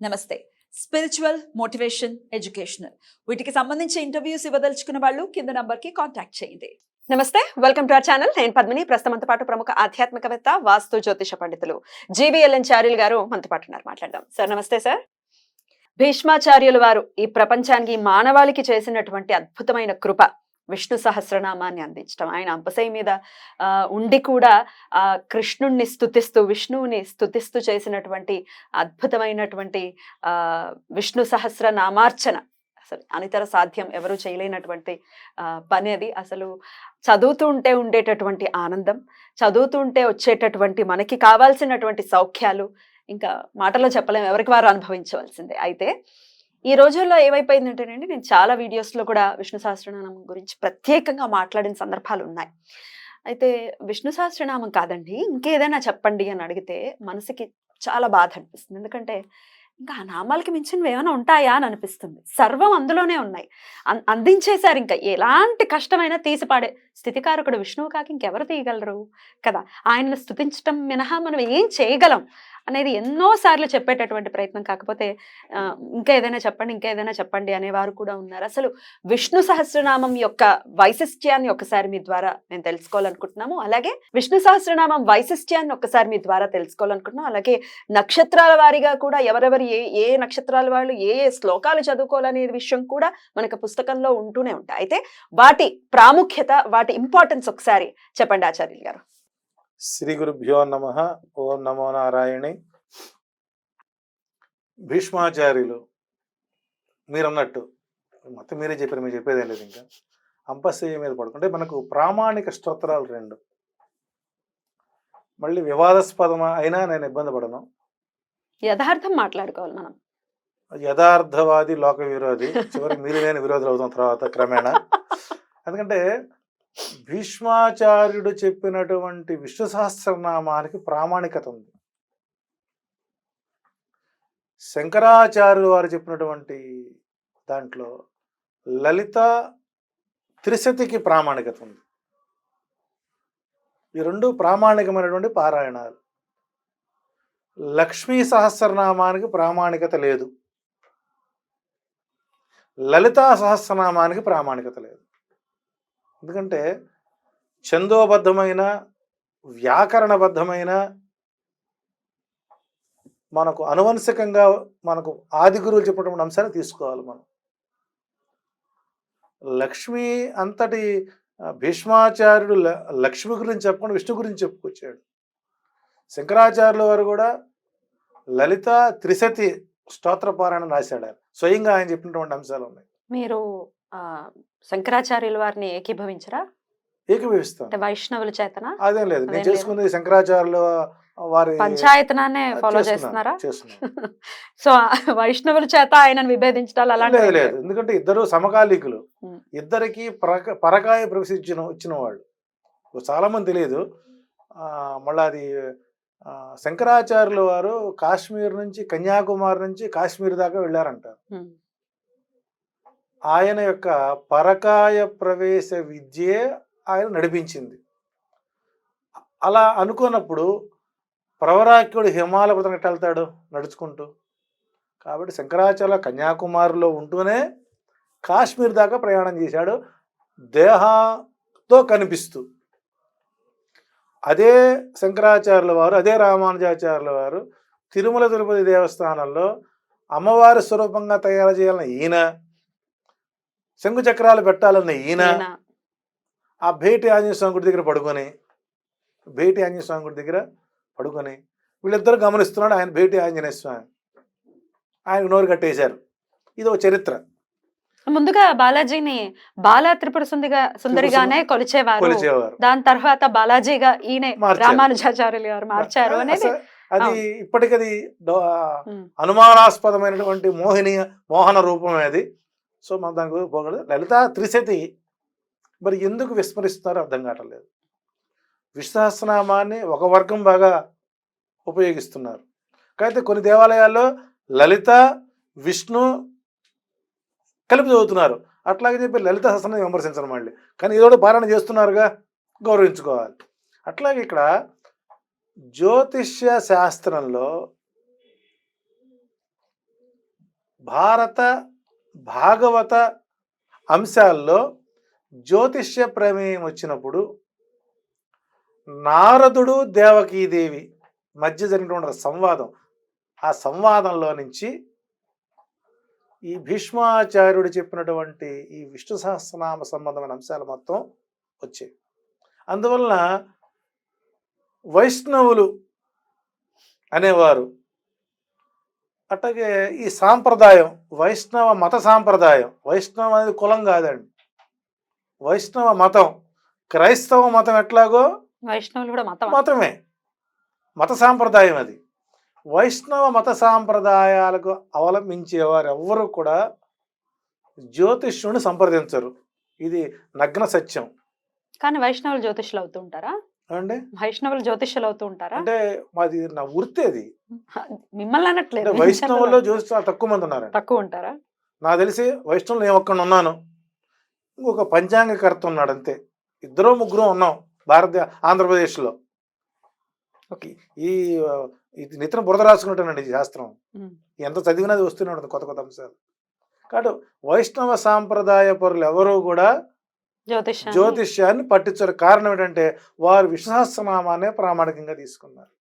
నమస్తే. Spiritual motivation educational వీటికి సంబంధించి ఇంటర్వ్యూస్ ఇవ్వదలుచుకున్న వాళ్ళు కింద నంబర్కి కాంటాక్ట్ చేయండి. నమస్తే వెల్కమ్ టు అవర్ ఛానల్ నేను పద్మిని ప్రస్తుతంతో పాటు ప్రముఖ ఆధ్యాత్మికవేత్త వాస్తు జ్యోతిష పండితులు జీవీఎల్ఎన్ చార్యులు గారు మనతో పాటు ఉన్నారు. మాట్లాడదాం. సార్ నమస్తే సార్ భీష్మాచార్యులు వారు ఈ ప్రపంచానికి మానవాళికి చేసినటువంటి అద్భుతమైన కృప. విష్ణు సహస్రనామాన్ని అందించడం ఆయన అంపసై మీద ఉండి కూడా ఆ కృష్ణుణ్ణి స్థుతిస్తూ విష్ణువుని స్థుతిస్తూ చేసినటువంటి అద్భుతమైనటువంటి ఆ విష్ణు సహస్ర నామార్చన అసలు అనితర సాధ్యం ఎవరు చేయలేనటువంటి పని అది. అసలు చదువుతూ ఉంటే ఉండేటటువంటి ఆనందం చదువుతూ ఉంటే వచ్చేటటువంటి మనకి కావాల్సినటువంటి సౌఖ్యాలు ఇంకా మాటలో చెప్పలేము ఎవరికి వారు అనుభవించవలసిందే. అయితే ఈ రోజుల్లో ఏమైపోయిందంటేనండి నేను చాలా వీడియోస్లో కూడా విష్ణు సహస్రనామం గురించి ప్రత్యేకంగా మాట్లాడిన సందర్భాలు ఉన్నాయి. అయితే విష్ణు సహస్రనామం కాదండి ఇంకేదైనా చెప్పండి అని అడిగితే మనసుకి చాలా బాధ అనిపిస్తుంది. ఎందుకంటే ఇంకా ఆ నామాలకి మించినవి ఏమైనా ఉంటాయా అని అనిపిస్తుంది. సర్వం అందులోనే ఉన్నాయి. అం- అందించేశారు ఇంకా. ఎలాంటి కష్టమైనా తీసిపాడే స్థితికారకుడు విష్ణువు కాక ఇంకెవరు తీయగలరు? కదా! ఆయనను స్థుతించటం మినహా మనం ఏం చేయగలం? అనేది ఎన్నోసార్లు చెప్పేటటువంటి ప్రయత్నం. కాకపోతే ఇంకా ఏదైనా చెప్పండి ఇంకా ఏదైనా చెప్పండి అనేవారు కూడా ఉన్నారు. అసలు విష్ణు సహస్రనామం యొక్క వైశిష్ట్యాన్ని ఒకసారి మీ ద్వారా మేము తెలుసుకోవాలనుకుంటున్నాము. అలాగే విష్ణు సహస్రనామం వైశిష్ట్యాన్ని ఒకసారి మీ ద్వారా తెలుసుకోవాలనుకుంటున్నాం అలాగే నక్షత్రాల వారిగా కూడా ఎవరెవరు ఏ ఏ నక్షత్రాల వాళ్ళు ఏ ఏ శ్లోకాలు చదువుకోవాలనే విషయం కూడా మనకు పుస్తకంలో ఉంటూనే ఉంటాయి. అయితే వాటి ప్రాముఖ్యత వాటి ఇంపార్టెన్స్ ఒకసారి చెప్పండి ఆచార్యులు గారు. శ్రీ గురుభ్యో నమ. ఓం నమో నారాయణి. భీష్మాచార్యులు మీరు అన్నట్టు మొత్తం మీరే చెప్పారు మీరు చెప్పేదేం లేదు ఇంకా. అంపశయ్య మీద పడుకుంటే మనకు ప్రామాణిక స్తోత్రాలు రెండు. మళ్ళీ వివాదాస్పదమా అయినా నేను ఇబ్బంది పడను. యథార్థం మాట్లాడుకోవాలి మనం. యథార్థవాది లోక విరోధి చివరికి మీరు నేను విరోధులు అవుతాం తర్వాత క్రమేణా. ఎందుకంటే భీష్మాచార్యుడు చెప్పినటువంటి విష్ణు సహస్రనామానికి ప్రామాణికత ఉంది. శంకరాచార్యులు వారు చెప్పినటువంటి దాంట్లో లలిత త్రిశతికి ప్రామాణికత ఉంది. ఈ రెండు ప్రామాణికమైనటువంటి పారాయణాలు. లక్ష్మీ సహస్రనామానికి ప్రామాణికత లేదు. లలితా సహస్రనామానికి ప్రామాణికత లేదు. ఎందుకంటే ఛందోబద్ధమైన వ్యాకరణబద్ధమైన మనకు అనువంశికంగా మనకు ఆది గురువులు చెప్పినటువంటి అంశాన్ని తీసుకోవాలి మనం. లక్ష్మి అంతటి భీష్మాచార్యుడు ల- లక్ష్మి గురించి చెప్పకుండా విష్ణు గురించి చెప్పుకొచ్చాడు. శంకరాచార్యుల వారు కూడా లలిత త్రిశతి స్తోత్రపారాయణ రాశాడు ఆయన స్వయంగా ఆయన చెప్పినటువంటి అంశాలు ఉన్నాయి. మీరు శంకరాచార్యుల వారిని ఏకీభవించరా? ఏకీభవిస్తాను. అంటే వైష్ణవుల చేతన? అదేం లేదు. నేను. చేసుకుంది శంకరాచార్యుల వారి పంచాయతనానే ఫాలో చేస్తున్నారా? సో వైష్ణవుల చేత ఆయనను విభేదించడాలు లేదు అలాంటివి లేదు. ఎందుకంటే ఇద్దరు సమకాలీకులు. ఇద్దరికి పరక పరకాయ ప్రవేశించిన వచ్చిన వాళ్ళు చాలా మంది తెలియదు ఆ, మళ్ళా అది శంకరాచార్యుల వారు కాశ్మీర్ నుంచి కన్యాకుమారి నుంచి కాశ్మీర్ దాకా వెళ్ళారంటారు. ఆయన యొక్క పరకాయ ప్రవేశ విద్యే ఆయన నడిపించింది. అలా అనుకున్నప్పుడు ప్రవరాక్యుడు హిమాలయ పర్వతం ఎట్లా వెళ్తాడు? నడుచుకుంటూ. కాబట్టి శంకరాచార్య కన్యాకుమారిలో ఉంటూనే కాశ్మీర్ దాకా ప్రయాణం చేశాడు. దేహంతో కనిపిస్తూ. అదే శంకరాచార్యుల వారు అదే రామానుజాచార్యుల వారు తిరుమల తిరుపతి దేవస్థానంలో అమ్మవారి స్వరూపంగా తయారు చేయాలని ఈయన శంకు చక్రాలు పెట్టాలన్న ఈయన ఆ భేటి ఆంజనేయ స్వామి గుడి దగ్గర పడుకొని భేటి ఆంజనేయ స్వామి గుడి దగ్గర పడుకొని వీళ్ళిద్దరు గమనిస్తున్నాడు ఆయన భేటి ఆంజనేయ స్వామి. ఆయనకు నోరు కట్టేశారు. ఇది ఒక చరిత్ర. ముందుగా బాలాజీని బాలా త్రిపుర సుందిగా సుందరిగానే కొలిచేవారు. దాని తర్వాత బాలాజీగా ఈయన. రామానుజాచార్యులు గారు మార్చారు అనేది అది ఇప్పటికది. అనుమానాస్పదమైనటువంటి మోహిని మోహన రూపమే అది. సో మనం దాని గురించి పోగలదు. లలిత త్రిశతి. మరి ఎందుకు విస్మరిస్తున్నారో అర్థం కావట్లేదు విశ్వాసనామాన్ని ఒక వర్గం బాగా ఉపయోగిస్తున్నారు. అయితే కొన్ని దేవాలయాల్లో లలిత విష్ణు కలిపి చదువుతున్నారు. అట్లాగే చెప్పి లలిత సహస్రాన్ని విమర్శించడం మళ్ళీ. కానీ ఏదో ఒకటి పారాయణ చేస్తున్నారుగా గౌరవించుకోవాలి. అట్లాగే ఇక్కడ జ్యోతిష్య శాస్త్రంలో భారత భాగవత అంశాల్లో జ్యోతిష్య ప్రమేయం వచ్చినప్పుడు నారదుడు దేవకీదేవి మధ్య జరిగినటువంటి సంవాదం ఆ సంవాదంలో నుంచి ఈ భీష్మాచార్యుడు చెప్పినటువంటి ఈ విష్ణు సహస్రనామ సంబంధమైన అంశాలు మొత్తం వచ్చాయి. అందువలన వైష్ణవులు అనేవారు అట్లాగే ఈ సాంప్రదాయం వైష్ణవ మత సాంప్రదాయం వైష్ణవ అనేది కులం కాదండి. వైష్ణవ మతం క్రైస్తవ మతం ఎట్లాగో వైష్ణవులు కూడా మతం మతమే. మత సాంప్రదాయం అది. వైష్ణవ మత సాంప్రదాయాలకు అవలంబించేవారు ఎవ్వరూ కూడా జ్యోతిష్యుని సంప్రదించరు. ఇది నగ్న సత్యం. కానీ వైష్ణవులు జ్యోతిష్యులు అవుతూ ఉంటారా? అండి వైష్ణవులు జ్యోతిష్యులు అవుతూ ఉంటారా? అంటే మాది నా వృత్తి అది. మిమ్మల్ని అనట్లేదు. వైష్ణవుల్లో జ్యోతిష్ చాలా తక్కువ మంది ఉన్నారు తక్కువ ఉంటారా? నాకు తెలిసి వైష్ణవులు నేను ఒక్కడ ఉన్నాను. ఇంకొక పంచాంగకర్త ఉన్నాడు అంతే. ఇద్దరు ముగ్గురు ఉన్నాం భారత ఆంధ్రప్రదేశ్లో. ఓకే. ఈ నిత్యం బురద రాసుకుంటానండి ఈ శాస్త్రం. ఎంత చదివినది వస్తూనే ఉంటుంది కొత్త కొత్త అంశాలు. కాబట్టి వైష్ణవ సాంప్రదాయ పరులు ఎవరూ కూడా జ్యోతిష్యాన్ని జ్యోతిష్యాన్ని పట్టించారు. కారణం ఏంటంటే వారు విశ్వసహస్రనామాన్నే ప్రామాణికంగా తీసుకున్నారు.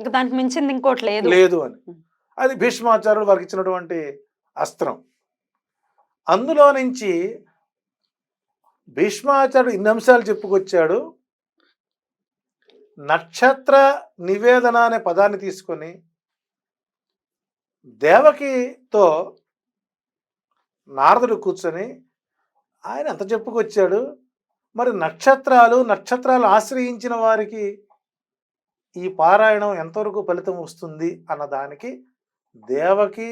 ఇంకా దానికి మించింది ఇంకోటి లేదు. లేదు అని. అది భీష్మాచార్యుడు వారికి ఇచ్చినటువంటి అస్త్రం. అందులో నుంచి భీష్మాచార్యుడు ఇన్ని అంశాలు చెప్పుకొచ్చాడు. నక్షత్ర నివేదన అనే పదాన్ని తీసుకొని దేవకితో నారదుడు కూర్చొని ఆయన ఎంత చెప్పుకొచ్చాడు. మరి నక్షత్రాలు నక్షత్రాలు ఆశ్రయించిన వారికి ఈ పారాయణం ఎంతవరకు ఫలితం వస్తుంది అన్న దానికి దేవకి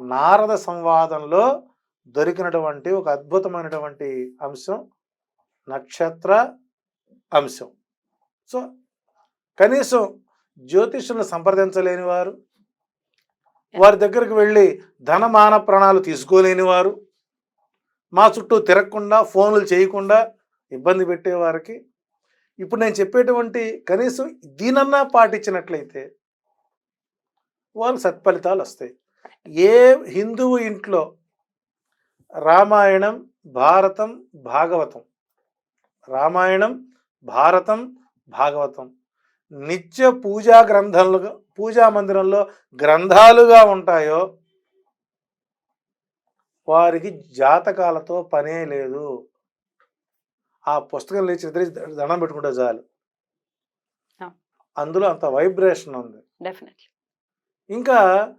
నారద సంవాదంలో దొరికినటువంటి ఒక అద్భుతమైనటువంటి అంశం నక్షత్ర అంశం. సో కనీసం జ్యోతిష్యులను సంప్రదించలేని వారు వారి దగ్గరికి వెళ్ళి ధనమాన ప్రాణాలు తీసుకోలేని వారు మా చుట్టూ తిరగకుండా ఫోన్లు చేయకుండా ఇబ్బంది పెట్టేవారికి ఇప్పుడు నేను చెప్పేటువంటి కనీసం దీనన్నా పాటించినట్లయితే వాళ్ళు సత్ఫలితాలు వస్తాయి. ఏ హిందువు ఇంట్లో రామాయణం భారతం భాగవతం రామాయణం భారతం భాగవతం నిత్య పూజా గ్రంథాలుగా పూజా మందిరంలో గ్రంథాలుగా ఉంటాయో వారికి జాతకాలతో పనే లేదు. ఆ పుస్తకం లేచి ఇద్దరి దండం పెట్టుకుంటే చాలు. అందులో అంత వైబ్రేషన్ ఉంది. ఇంకా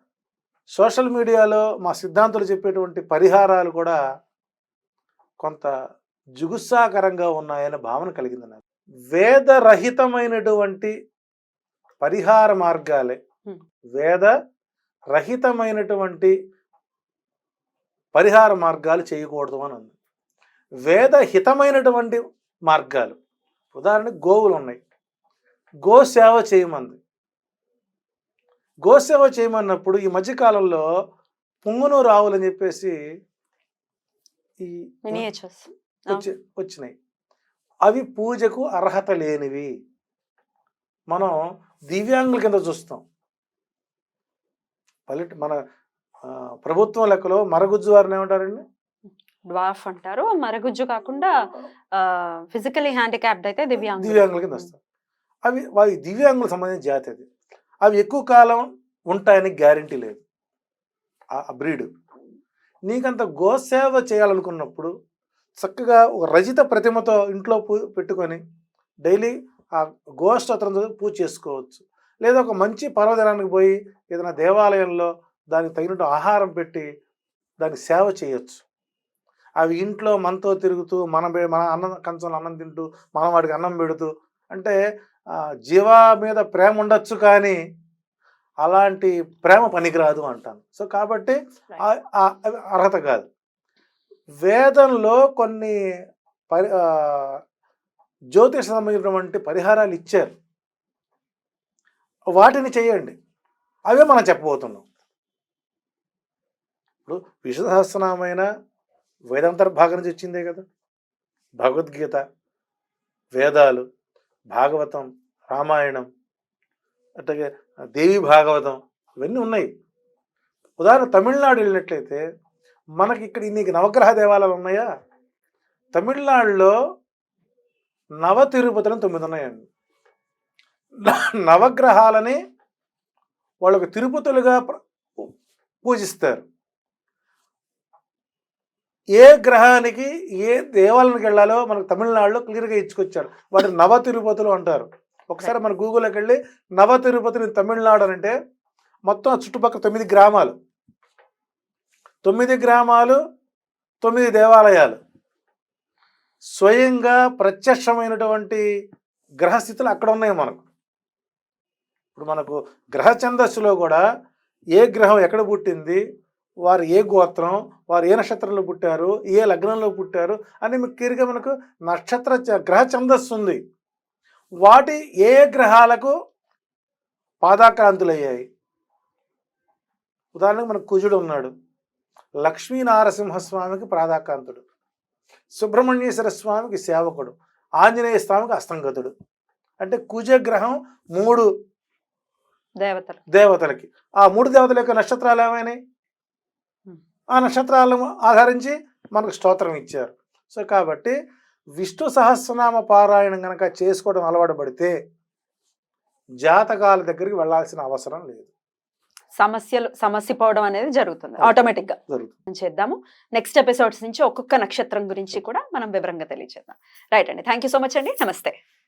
సోషల్ మీడియాలో మా సిద్ధాంతులు చెప్పేటువంటి పరిహారాలు కూడా కొంత జుగుత్సాకరంగా ఉన్నాయనే భావన కలిగింది నాకు. వేదరహితమైనటువంటి పరిహార మార్గాలే. వేద రహితమైనటువంటి పరిహార మార్గాలు చేయకూడదు అని ఉంది. వేదహితమైనటువంటి మార్గాలు. ఉదాహరణకి గోవులు ఉన్నాయి గోసేవ చేయమంది. గోసేవ చేయమన్నప్పుడు ఈ మధ్యకాలంలో పుంగునూరు ఆవులు అని చెప్పేసి ఈ వచ్చినాయి. అవి పూజకు అర్హత లేనివి. మనం దివ్యాంగుల కింద చూస్తాం. పల్లెట మన ప్రభుత్వం లెక్కలో మరగుజ్జు వారిని ఏమంటారండి? డ్వార్ఫ్ అంటారు. మరగుజ్జు కాకుండా ఫిజికలీ హ్యాండిక్యాప్డ్ అయితే దివ్యాంగులు దివ్యాంగుల. కింద వస్తాం అవి వారి దివ్యాంగులకు సంబంధించిన జాతి అది. అవి ఎక్కువ కాలం ఉంటాయని గ్యారంటీ లేదు. ఆ బ్రీడ్. నీకంత గోసేవ చేయాలనుకున్నప్పుడు చక్కగా ఒక రజిత ప్రతిమతో ఇంట్లో పూ పెట్టుకొని డైలీ ఆ గోష్టోత్రం చదివి పూజ చేసుకోవచ్చు. లేదా ఒక మంచి పర్వదినానికి పోయి ఏదైనా దేవాలయంలో దానికి తగినట్టు ఆహారం పెట్టి దానికి సేవ చేయొచ్చు. అవి ఇంట్లో మనతో తిరుగుతూ మన మన అన్నం కంచంలో అన్నం తింటూ మనం వాడికి అన్నం పెడుతూ అంటే జీవా మీద ప్రేమ ఉండొచ్చు కానీ అలాంటి ప్రేమ పనికిరాదు అంటాను. సో కాబట్టి అర్హత కాదు. వేదంలో కొన్ని పరి జ్యోతిష సంబంధించినటువంటి పరిహారాలు ఇచ్చారు. వాటిని చేయండి. అవే మనం చెప్పబోతున్నాం. ఇప్పుడు విష్ణు వేదాంతర భాగం నుంచి వచ్చిందే కదా. భగవద్గీత వేదాలు భాగవతం రామాయణం అట్లాగే దేవి భాగవతం ఇవన్నీ ఉన్నాయి. ఉదాహరణ తమిళనాడు వెళ్ళినట్లయితే మనకి ఇక్కడ ఇన్ని నవగ్రహ దేవాలయాలు ఉన్నాయా? తమిళనాడులో నవ తిరుపతులను తొమ్మిది ఉన్నాయండి. న- నవగ్రహాలని వాళ్ళకు తిరుపతులుగా పూజిస్తారు. ఏ గ్రహానికి ఏ దేవాలయానికి వెళ్ళాలో మనకు తమిళనాడులో క్లియర్గా ఇచ్చుకొచ్చారు వాటిని నవ తిరుపతులు అంటారు. ఒకసారి మన గూగుల్లోకి వెళ్ళి నవ తిరుపతిని తమిళనాడు అని అంటే మొత్తం చుట్టుపక్కల తొమ్మిది గ్రామాలు. తొమ్మిది గ్రామాలు తొమ్మిది దేవాలయాలు. స్వయంగా ప్రత్యక్షమైనటువంటి గ్రహస్థితులు అక్కడ ఉన్నాయి మనకు. ఇప్పుడు మనకు గ్రహ ఛందస్సులో కూడా ఏ గ్రహం ఎక్కడ పుట్టింది వారు ఏ గోత్రం వారు ఏ నక్షత్రంలో పుట్టారు ఏ లగ్నంలో పుట్టారు అని మీకు క్లియర్గా మనకు నక్షత్ర గ్రహ ఛందస్సు ఉంది. వాటి ఏ గ్రహాలకు పాదాక్రాంతులయ్యాయి ఉదాహరణకు మనకు కుజుడు ఉన్నాడు. లక్ష్మీ నారసింహస్వామికి సుబ్రహ్మణ్యేశ్వర స్వామికి సేవకుడు. ఆంజనేయ స్వామికి అస్తంగతుడు. అంటే కుజగ్రహం మూడు దేవతలు. దేవతలకి. ఆ మూడు దేవతల యొక్క నక్షత్రాలు ఏమైనాయి. ఆ నక్షత్రాలను ఆధారించి మనకు స్తోత్రం ఇచ్చారు. సో కాబట్టి విష్ణు సహస్రనామ పారాయణం కనుక చేసుకోవడం అలవాటు పడితే జాతకాల దగ్గరికి వెళ్ళాల్సిన అవసరం లేదు. సమస్యలు సమస్య పోవడం అనేది జరుగుతుంది. ఆటోమేటిక్గా జరుగుతుంది. చేద్దాము. నెక్స్ట్ ఎపిసోడ్స్ నుంచి ఒక్కొక్క నక్షత్రం గురించి కూడా మనం వివరంగా తెలియజేద్దాం. రైట్ అండి. థ్యాంక్ యూ సో మచ్ అండి. నమస్తే.